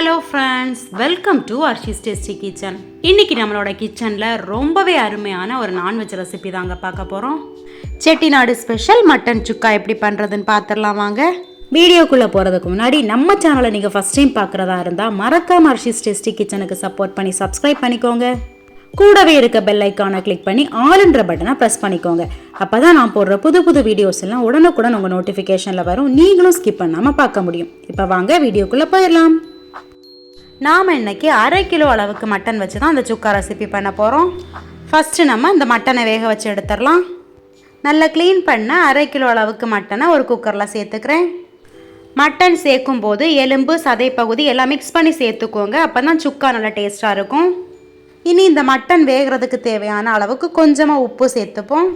Hello friends welcome to Arshi's tasty kitchen இன்னைக்கு நம்மளோட கிச்சனில் ரொம்பவே அருமையான ஒரு நான்வெஜ் ரெசிபி தாங்க பார்க்க போகிறோம் செட்டிநாடு ஸ்பெஷல் மட்டன் சுக்கா எப்படி பண்ணுறதுன்னு பார்த்துடலாம் வாங்க. வீடியோக்குள்ளே போகிறதுக்கு முன்னாடி நம்ம சேனலை நீங்கள் ஃபஸ்ட் டைம் பார்க்குறதா இருந்தால் மறக்காம அர்ஷிஸ் டேஸ்டி கிச்சனுக்கு சப்போர்ட் பண்ணி சப்ஸ்கிரைப் பண்ணிக்கோங்க. கூடவே இருக்க பெல் ஐக்கானை கிளிக் பண்ணி ஆளுன்ற பட்டனை ப்ரெஸ் பண்ணிக்கோங்க. அப்போ தான் நான் போடுற புது புது வீடியோஸ் எல்லாம் உடனுக்குடன் உங்கள் நோட்டிஃபிகேஷனில் வரும். நீங்களும் ஸ்கிப் பண்ணாமல் பார்க்க முடியும். இப்போ வாங்க வீடியோக்குள்ளே போயிடலாம். நாம் இன்னைக்கு அரை கிலோ அளவுக்கு மட்டன் வச்சு தான் அந்த சுக்கா ரெசிபி பண்ண போகிறோம் ஃபஸ்ட்டு நம்ம இந்த மட்டனை வேக வச்சு எடுத்துடலாம். நல்லா க்ளீன் பண்ண அரை கிலோ அளவுக்கு மட்டனை ஒரு குக்கரில் சேர்த்துக்கிறேன். மட்டன் சேர்க்கும் போது எலும்பு சதை பகுதி எல்லாம் மிக்ஸ் பண்ணி சேர்த்துக்கோங்க. அப்போ தான் சுக்கா நல்லா டேஸ்ட்டாக இருக்கும். இனி இந்த மட்டன் வேகிறதுக்கு தேவையான அளவுக்கு கொஞ்சமாக உப்பு சேர்த்துப்போம்.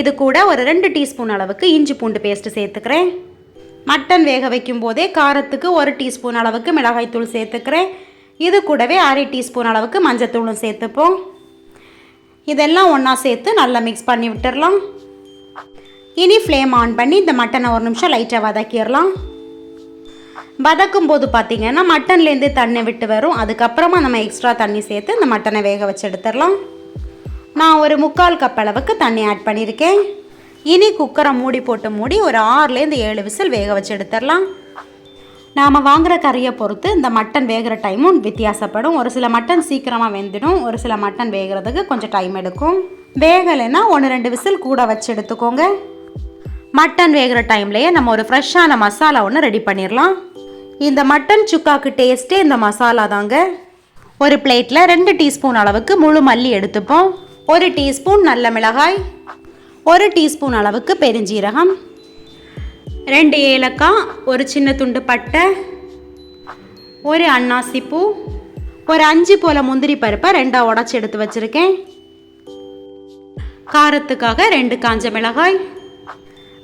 இது கூட ஒரு ரெண்டு டீஸ்பூன் அளவுக்கு இஞ்சி பூண்டு பேஸ்ட்டு சேர்த்துக்கிறேன். மட்டன் வேக வைக்கும் போதே காரத்துக்கு ஒரு டீஸ்பூன் அளவுக்கு மிளகாய்த்தூள் சேர்த்துக்கிறேன். இது கூடவே அரை டீஸ்பூன் அளவுக்கு மஞ்சத்தூளும் சேர்த்துப்போம். இதெல்லாம் ஒன்றா சேர்த்து நல்லா மிக்ஸ் பண்ணி விட்டுடலாம் இனி ஃப்ளேம் ஆன் பண்ணி இந்த மட்டனை ஒரு நிமிஷம் லைட்டாக வதக்கிடலாம். வதக்கும் போது பார்த்தீங்கன்னா மட்டன்லேருந்து தண்ணி விட்டு வரும். அதுக்கப்புறமா நம்ம எக்ஸ்ட்ரா தண்ணி சேர்த்து இந்த மட்டனை வேக வச்சு எடுத்துடலாம். நான் ஒரு முக்கால் கப் அளவுக்கு தண்ணி ஆட் பண்ணியிருக்கேன். இனி குக்கரை மூடி போட்டு மூடி ஒரு ஆறுலேருந்து ஏழு விசில் வேக வச்சு எடுத்துடலாம். நாம் வாங்குகிற கறியை பொறுத்து இந்த மட்டன் வேகிற டைமும் வித்தியாசப்படும். ஒரு சில மட்டன் சீக்கிரமாக வெந்துடும் ஒரு சில மட்டன் வேகிறதுக்கு கொஞ்சம் டைம் எடுக்கும். வேகலைன்னா ஒன்று ரெண்டு விசில் கூட வச்சு எடுத்துக்கோங்க. மட்டன் வேகிற டைம்லேயே நம்ம ஒரு ஃப்ரெஷ்ஷான மசாலா ஒன்று ரெடி பண்ணிடலாம். இந்த மட்டன் சுக்காக்கு டேஸ்ட்டே இந்த மசாலா தாங்க. ஒரு பிளேட்டில் ரெண்டு டீஸ்பூன் அளவுக்கு முழு மல்லி எடுத்துப்போம். ஒரு டீஸ்பூன் நல்ல மிளகாய் ஒரு டீஸ்பூன் அளவுக்கு பெருஞ்சீரகம் ரெண்டு ஏலக்காய் ஒரு சின்ன துண்டு பட்டை ஒரு அன்னாசி பூ ஒரு அஞ்சு போல் முந்திரி பருப்பை ரெண்டாக உடச்சி எடுத்து வச்சுருக்கேன். காரத்துக்காக ரெண்டு காஞ்ச மிளகாய்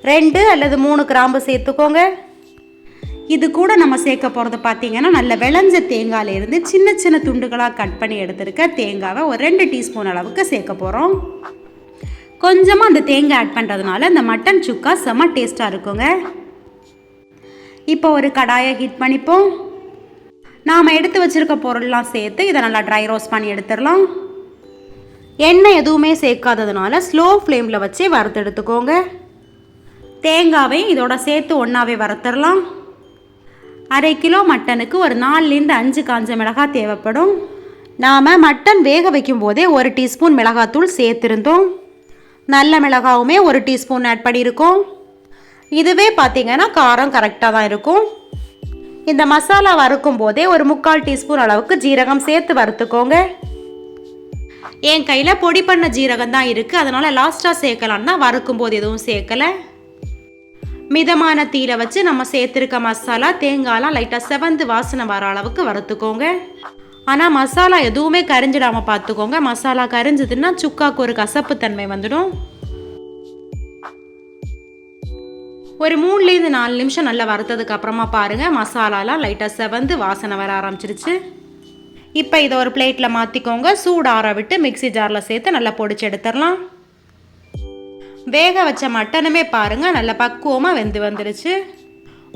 ரெண்டு அல்லது மூணு கிராம்பு சேர்த்துக்கோங்க. இது கூட நம்ம சேர்க்க போகிறது பார்த்தீங்கன்னா நல்ல விளைஞ்ச தேங்காயிலேருந்து சின்ன சின்ன துண்டுகளாக கட் பண்ணி எடுத்துருக்க தேங்காவை ஒரு ரெண்டு டீஸ்பூன் அளவுக்கு சேர்க்க போகிறோம் கொஞ்சமாக அந்த தேங்காய் ஆட் பண்ணுறதுனால இந்த மட்டன் சுக்கா செம்ம டேஸ்ட்டாக இருக்குங்க. இப்போ ஒரு கடாயை ஹீட் பண்ணிப்போம். நாம் எடுத்து வச்சுருக்க பொருள்லாம் சேர்த்து இதை நல்லா ட்ரை ரோஸ்ட் பண்ணி எடுத்துடலாம். எண்ணெய் எதுவுமே சேர்க்காததுனால ஸ்லோ ஃப்ளேமில் வச்சு வறுத்து எடுத்துக்கோங்க. தேங்காவையும் இதோட சேர்த்து ஒன்றாவே வறுத்துடலாம். அரை கிலோ மட்டனுக்கு ஒரு நாலுலேருந்து அஞ்சு காஞ்ச மிளகாய் தேவைப்படும். நாம் மட்டன் வேக வைக்கும் போதே ஒரு டீஸ்பூன் மிளகாத்தூள் சேர்த்துருந்தோம். நல்ல மிளகாவுமே ஒரு டீஸ்பூன் ஆட் பண்ணியிருக்கோம். இதுவே பார்த்தீங்கன்னா காரம் கரெக்டாக தான் இருக்கும். இந்த மசாலா வறுக்கும் போதே ஒரு முக்கால் டீஸ்பூன் அளவுக்கு ஜீரகம் சேர்த்து வறுத்துக்கோங்க. என் கையில் பொடி பண்ண ஜீரகம் தான் இருக்குது அதனால் லாஸ்ட்டாக சேர்க்கலான்னா வறுக்கும் போது எதுவும் சேர்க்கலை. மிதமான தீயில வச்சு நம்ம சேர்த்துருக்க மசாலா தேங்காயெலாம் லைட்டாக செவந்து வாசனை வர அளவுக்கு வறுத்துக்கோங்க. ஆனால் மசாலா எதுவுமே கரிஞ்சிடாமல் பார்த்துக்கோங்க மசாலா கரிஞ்சதுன்னா சுக்காவுக்கு ஒரு கசப்பு தன்மை வந்துடும். ஒரு மூணுலேருந்து நாலு நிமிஷம் நல்லா வறுத்ததுக்கு அப்புறமா பாருங்கள் மசாலாலாம் லைட்டாக செவந்து வாசனை வர ஆரம்பிச்சிருச்சு. இப்போ இதை ஒரு பிளேட்டில் மாற்றிக்கோங்க சூடு ஆற விட்டு மிக்ஸி ஜாரில் சேர்த்து நல்லா பொடிச்சு எடுத்துடலாம். வேக வச்ச மட்டனுமே பாருங்கள் நல்ல பக்குவமாக வெந்து வந்துருச்சு.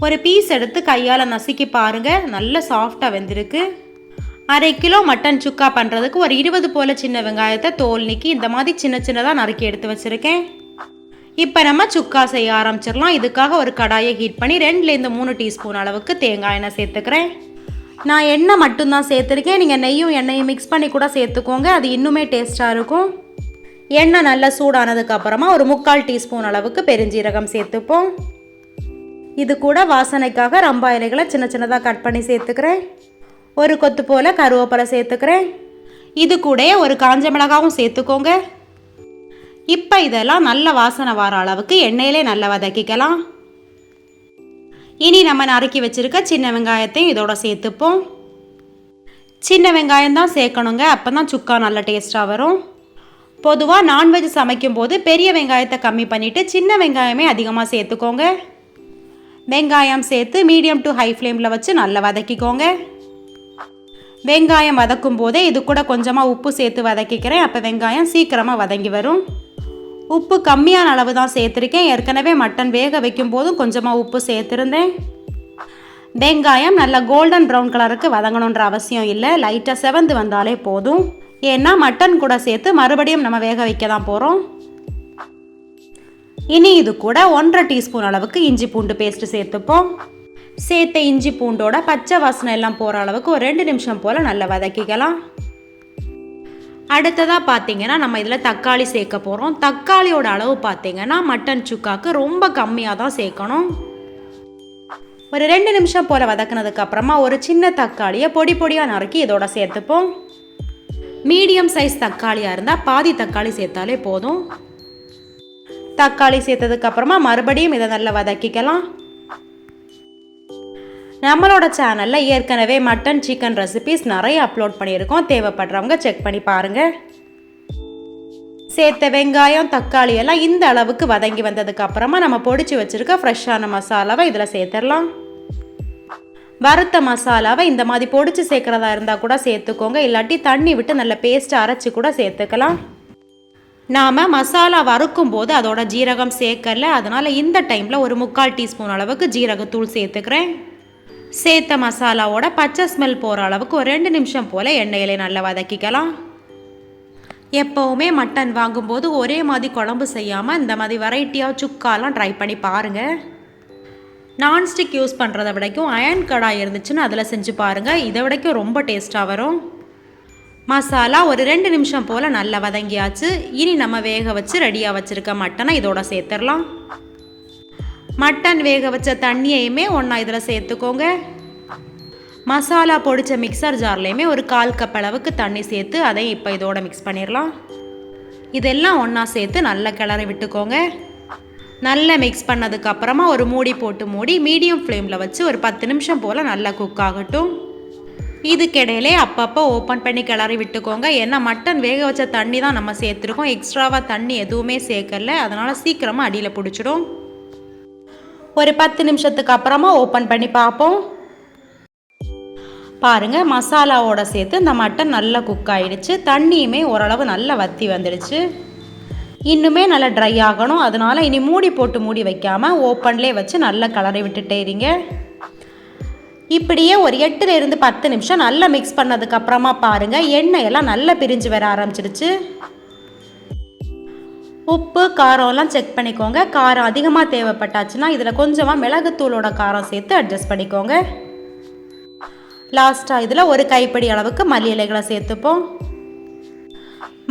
ஒரு பீஸ் எடுத்து கையால் நசுக்கி பாருங்கள் நல்ல சாஃப்டாக வெந்திருக்கு. அரை கிலோ மட்டன் சுக்கா பண்ணுறதுக்கு ஒரு இருபது போல் சின்ன வெங்காயத்தை தோல் நீக்கி இந்த மாதிரி சின்ன சின்னதாக நறுக்கி எடுத்து வச்சுருக்கேன். இப்போ நம்ம சுக்கா செய்ய ஆரம்பிச்சிடலாம். இதுக்காக ஒரு கடாயை ஹீட் பண்ணி ரெண்டுலேருந்து மூணு டீஸ்பூன் அளவுக்கு தேங்காய் எண்ணெய் சேர்த்துக்கிறேன். நான் எண்ணெய் மட்டும்தான் சேர்த்துருக்கேன். நீங்கள் நெய்யும் எண்ணெயும் மிக்ஸ் பண்ணி கூட சேர்த்துக்கோங்க. அது இன்னுமே டேஸ்ட்டாக இருக்கும். எண்ணெய் நல்லா சூடானதுக்கு அப்புறமா ஒரு முக்கால் டீஸ்பூன் அளவுக்கு பெருஞ்சீரகம் சேர்த்துப்போம். இது கூட வாசனைக்காக ரம்பா இலைகளை சின்ன சின்னதாக கட் பண்ணி சேர்த்துக்கிறேன். ஒரு கொத்து போல் கருவேப்பிலை சேர்த்துக்கிறேன். இது கூட ஒரு காஞ்ச மிளகாவும் சேர்த்துக்கோங்க. இப்போ இதெல்லாம் நல்ல வாசனை வர அளவுக்கு எண்ணெயிலே நல்லா வதக்கிக்கலாம். இனி நம்ம நறுக்கி வச்சுருக்க சின்ன வெங்காயத்தையும் இதோட சேர்த்துப்போம். சின்ன வெங்காயம் தான் சேர்க்கணுங்க அப்போ தான் சுக்கா நல்ல டேஸ்ட்டாக வரும். பொதுவாக நான்வெஜ் சமைக்கும் போது பெரிய வெங்காயத்தை கம்மி பண்ணிவிட்டு சின்ன வெங்காயமே அதிகமாக சேர்த்துக்கோங்க. வெங்காயம் சேர்த்து மீடியம் டு ஹை ஃப்ளேமில் வச்சு நல்லா வதக்கிக்கோங்க. வெங்காயம் வதக்கும் போதே இது கூட கொஞ்சமாக உப்பு சேர்த்து வதக்கிக்கிறேன். அப்போ வெங்காயம் சீக்கிரமாக வதங்கி வரும். உப்பு கம்மியான அளவு தான் சேர்த்துருக்கேன். ஏற்கனவே மட்டன் வேக வைக்கும் போதும் கொஞ்சமாக உப்பு சேர்த்துருந்தேன். வெங்காயம் நல்லா கோல்டன் ப்ரௌன் கலருக்கு வதங்கணுன்ற அவசியம் இல்லை. லைட்டாக செவந்து வந்தாலே போதும். ஏன்னா மட்டன் கூட சேர்த்து மறுபடியும் நம்ம வேக வைக்க தான் போகிறோம் இனி இது கூட ஒன்றரை டீஸ்பூன் அளவுக்கு இஞ்சி பூண்டு பேஸ்ட்டு சேர்த்துப்போம். சேர்த்த இஞ்சி பூண்டோட பச்சை வாசனை எல்லாம் போகிற அளவுக்கு ஒரு ரெண்டு நிமிஷம் போல் நல்லா வதக்கிக்கலாம். அடுத்ததாக பார்த்தீங்கன்னா நம்ம இதில் தக்காளி சேர்க்க போகிறோம் தக்காளியோட அளவு பார்த்தீங்கன்னா மட்டன் சுக்காவுக்கு ரொம்ப கம்மியாக தான் சேர்க்கணும். ஒரு ரெண்டு நிமிஷம் போல் வதக்கினதுக்கப்புறமா ஒரு சின்ன தக்காளியை பொடி பொடியாக நறுக்கி இதோட சேர்த்துப்போம். மீடியம் சைஸ் தக்காளியாக இருந்தால் பாதி தக்காளி சேர்த்தாலே போதும். தக்காளி சேர்த்ததுக்கப்புறமா மறுபடியும் இதை நல்லா வதக்கிக்கலாம். நம்மளோட சேனலில் ஏற்கனவே மட்டன் சிக்கன் ரெசிபிஸ் நிறைய அப்லோட் பண்ணியிருக்கோம். தேவைப்படுறவங்க செக் பண்ணி பாருங்கள் சேர்த்த வெங்காயம் தக்காளி எல்லாம் இந்த அளவுக்கு வதங்கி வந்ததுக்கு அப்புறமா நம்ம பொடிச்சு வச்சுருக்க ஃப்ரெஷ்ஷான மசாலாவை இதில் சேர்த்துடலாம். வறுத்த மசாலாவை இந்த மாதிரி பொடிச்சு சேர்க்குறதா இருந்தால் கூட சேர்த்துக்கோங்க. இல்லாட்டி தண்ணி விட்டு நல்ல பேஸ்ட் அரைச்சி கூட சேர்த்துக்கலாம். நாம் மசாலா வறுக்கும் போது அதோட ஜீரகம் சேர்க்கல. அதனால் இந்த டைமில் ஒரு முக்கால் டீஸ்பூன் அளவுக்கு ஜீரகத்தூள் சேர்த்துக்கிறேன். சேர்த்த மசாலாவோட பச்சை ஸ்மெல் போகிற அளவுக்கு ஒரு ரெண்டு நிமிஷம் போல் எண்ணெயிலே நல்லா வதக்கிக்கலாம். எப்போவுமே மட்டன் வாங்கும்போது ஒரே மாதிரி குழம்பு செய்யாமல் இந்த மாதிரி வெரைட்டியாக சுக்காலாம் ட்ரை பண்ணி பாருங்கள் நான்ஸ்டிக் யூஸ் பண்ணுறத விடைக்கும் அயன் கடாய் இருந்துச்சுன்னு அதில் செஞ்சு பாருங்கள் இதை விடைக்கும் ரொம்ப டேஸ்ட்டாக வரும். மசாலா ஒரு ரெண்டு நிமிஷம் போல் நல்லா வதங்கியாச்சு. இனி நம்ம வேக வச்சு ரெடியாக வச்சுருக்க மட்டனை இதோட சேர்த்துடலாம். மட்டன் வேக வச்ச தண்ணியையுமே ஒன்றா இதில் சேர்த்துக்கோங்க. மசாலா பொடிச்ச மிக்சர் ஜார்லேயுமே ஒரு கால் கப் அளவுக்கு தண்ணி சேர்த்து அதையும் இப்போ இதோட மிக்ஸ் பண்ணிடலாம். இதெல்லாம் ஒன்றா சேர்த்து நல்லா கிளறி விட்டுக்கோங்க. நல்லா மிக்ஸ் பண்ணதுக்கப்புறமா ஒரு மூடி போட்டு மூடி மீடியம் ஃப்ளேமில் வச்சு ஒரு பத்து நிமிஷம் போல் நல்லா குக் ஆகட்டும். இதுக்கிடையிலே அப்பப்போ ஓப்பன் பண்ணி கிளறி விட்டுக்கோங்க. ஏன்னா மட்டன் வேக வச்ச தண்ணி தான் நம்ம சேர்த்துருக்கோம். எக்ஸ்ட்ராவாக தண்ணி எதுவுமே சேர்க்கல. அதனால் சீக்கிரமாக அடியில் பிடிச்சிடும். ஒரு பத்து நிமிஷத்துக்கு அப்புறமா ஓப்பன் பண்ணி பார்ப்போம். பாருங்க மசாலாவோட சேர்த்து இந்த மட்டன் நல்லா குக் ஆகிடுச்சு தண்ணியுமே ஓரளவு நல்லா வத்தி வந்துடுச்சு. இன்னுமே நல்லா ட்ரை ஆகணும். அதனால இனி மூடி போட்டு மூடி வைக்காமல் ஓப்பன்லேயே வச்சு நல்லா கலரை விட்டுட்டே இருங்க. இப்படியே ஒரு எட்டுல இருந்து பத்து நிமிஷம் நல்லா மிக்ஸ் பண்ணதுக்கப்புறமா பாருங்கள் எண்ணெயெல்லாம் எண்ணெய் எல்லாம் நல்லா பிரிஞ்சு வர ஆரம்பிச்சிடுச்சு. உப்பு காரம்லாம் செக் பண்ணிக்கோங்க. காரம் அதிகமாக தேவைப்பட்டாச்சுன்னா இதில் கொஞ்சமாக மிளகுத்தூளோட காரம் சேர்த்து அட்ஜஸ்ட் பண்ணிக்கோங்க. லாஸ்ட்டாக இதில் ஒரு கைப்பிடி அளவுக்கு மல்லி இலைகளை சேர்த்துப்போம்.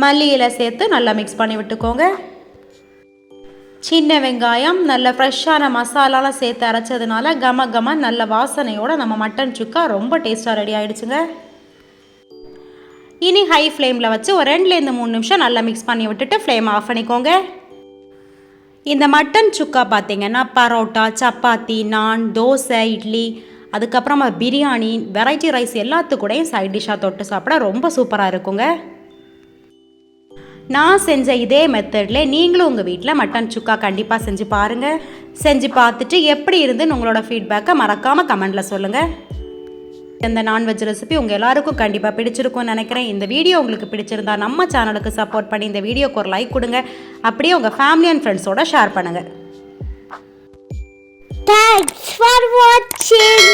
மல்லி இலை சேர்த்து நல்லா மிக்ஸ் பண்ணி விட்டுக்கோங்க. சின்ன வெங்காயம் நல்ல ஃப்ரெஷ்ஷான மசாலாலாம் சேர்த்து அரைச்சதுனால கம கம நல்ல வாசனையோட நம்ம மட்டன் சுக்கா ரொம்ப டேஸ்ட்டாக ரெடி ஆகிடுச்சுங்க இனி ஹை ஃப்ளேமில் வச்சு ஒரு ரெண்டுலேருந்து மூணு நிமிஷம் நல்லா மிக்ஸ் பண்ணி விட்டுட்டு ஃப்ளேம் ஆஃப் பண்ணிக்கோங்க. இந்த மட்டன் சுக்கா பார்த்தீங்கன்னா பரோட்டா சப்பாத்தி நான் தோசை இட்லி அதுக்கப்புறமா பிரியாணி வெரைட்டி ரைஸ் எல்லாத்துக்கூடையும் சைட் டிஷ்ஷாக தொட்டு சாப்பிட ரொம்ப சூப்பராக இருக்குங்க. நான் செஞ்ச இதே மெத்தடில் நீங்களும் உங்கள் வீட்டில் மட்டன் சுக்கா கண்டிப்பாக செஞ்சு பாருங்கள் செஞ்சு பார்த்துட்டு எப்படி இருந்துன்னு உங்களோட ஃபீட்பேக்கை மறக்காமல் கமெண்டில் சொல்லுங்கள் இந்த நான்வெஜ் ரெசிபி உங்கள் எல்லாருக்கும் கண்டிப்பாக பிடிச்சிருக்கும்னு நினைக்கிறேன். இந்த வீடியோ உங்களுக்கு பிடிச்சிருந்தா நம்ம சேனலுக்கு சப்போர்ட் பண்ணி இந்த வீடியோக்கு ஒரு லைக் கொடுங்க. அப்படியே உங்கள் ஃபேமிலி அண்ட் ஃப்ரெண்ட்ஸோட ஷேர் பண்ணுங்கள் Thanks for watching.